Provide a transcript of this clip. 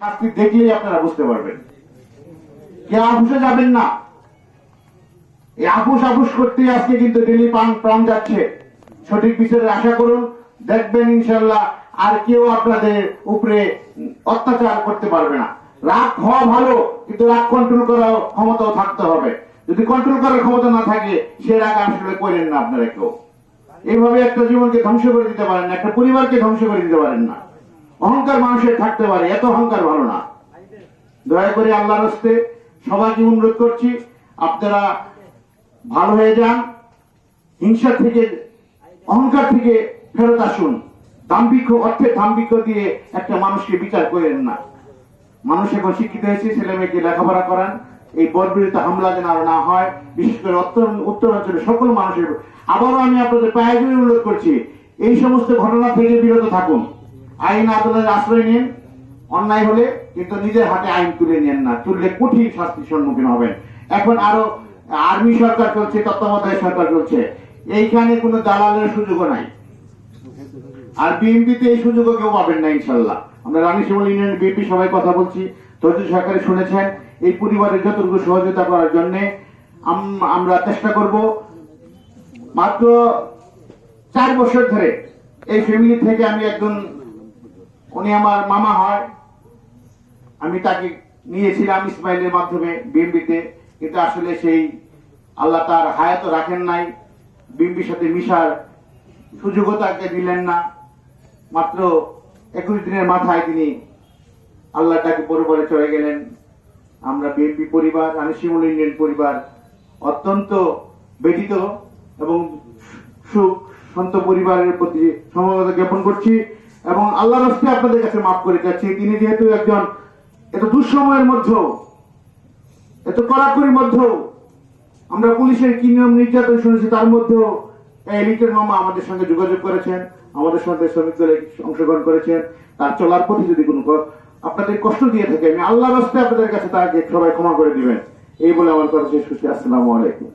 শাস্তি দেখলেই আপনারা বুঝতে পারবেন। কে আবুসে যাবেন না। এই আপুস আপুস করতে আজকে কিন্তু ডেলি প্রাণ প্রাণ যাচ্ছে। সঠিক বিচারের আশা করুন, দেখবেন ইনশাল্লাহ আর কেউ আপনাদের উপরে অত্যাচার করতে পারবে না। রাগ হওয়া ভালো, কিন্তু রাগ কন্ট্রোল করার ক্ষমতাও থাকতে হবে। যদি কন্ট্রোল করার ক্ষমতা না থাকে, সে রাগ আসলে করেন না আপনারা কেউ। এইভাবে একটা জীবনকে ধ্বংস করে দিতে পারেন না, একটা পরিবারকে ধ্বংস করে দিতে পারেন না। অহংকার মানুষের থাকতে পারে, এত অহংকার ভালো না। দয়া করে আল্লাহর হস্তে সবাইকে অনুরোধ করছি, আপনারা ভালো হয়ে যান, হিংসা থেকে, অহংকার থেকে ফেরত আসুন। দাম্ভিক্য, অর্থের দাম্ভিক্য দিয়ে একটা মানুষকে বিচার করেন না। মানুষ এখন শিক্ষিত হয়েছে, ছেলে মেয়েকে লেখাপড়া করান। এই বর্বরিত হামলা যেন আর না হয়, বিশেষ করে উত্তর উত্তরাঞ্চলের সকল মানুষের। আবারও আমি আপনাদের পায়ে অনুরোধ করছি, এই সমস্ত ঘটনা থেকে বিরত থাকুন। আইন আদালতের আশ্রয় নিন, অন্যায় হলে কিন্তু নিজের হাতে আইন তুলে নেন না, তুললে কঠিন শাস্তির সম্মুখীন হবেন। এখন আরও আর্মি সরকার চলছে, তত্ত্বাবধায়ক সরকার চলছে, এইখানে কোনো দালালের সুযোগও নাই। আর বিএনপিতে এই সুযোগও কেউ পাবেন না, ইনশাল্লাহ। আমরা রানী শিমল ইউনিয়ন বিএনপি সবাই কথা বলছি, ধৈর্য সরকারে শুনেছেন, এই পরিবারের যতটুকু সহযোগিতা করার জন্য আমরা চেষ্টা করব। মাত্র চার বছর ধরে এই ফ্যামিলি থেকে আমি একজন উনি আমার মামা হয়। আমি তাকে নিয়েছিলাম ইসমাইলের মাধ্যমে বিএমবিতে কিন্তু আসলে সেই আল্লাহ তার হায়াত রাখেন নাই। বিএমবির সাথে মিশার সুযোগও তাকে দিলেন না। মাত্র একুশ দিনের মাথায় তিনি আল্লাহ তাকে পরিবারে চলে গেলেন। আমরা বিএনপি পরিবার আনিসিমুল ইন্ডিয়ান পরিবার অত্যন্ত ব্যথিত এবং সুখ সন্ত পরিবারের প্রতি সমবেদনা জ্ঞাপন করছি। এবং আল্লাহ রাস্তে আপনাদের কাছে মাফ করে যাচ্ছি তিনি যেহেতু একজন এত দুঃসময়ের মধ্যেও, এত কড়াকড়ির মধ্যেও আমরা পুলিশের কি নিয়ম নির্যাতন শুনেছি, তার মধ্যেও এই লিটের মামা আমাদের সঙ্গে যোগাযোগ করেছেন, আমাদের সঙ্গে শ্রমিক দলে অংশগ্রহণ করেছেন। তার চলার পথে যদি কোনো আপনাদের কষ্ট দিয়ে থাকে, আমি আল্লাহ রাস্তে আপনাদের কাছে তাকে সবাই ক্ষমা করে দিবেন। এই বলে আমার কথা শেষ করছি। আসসালামু আলাইকুম।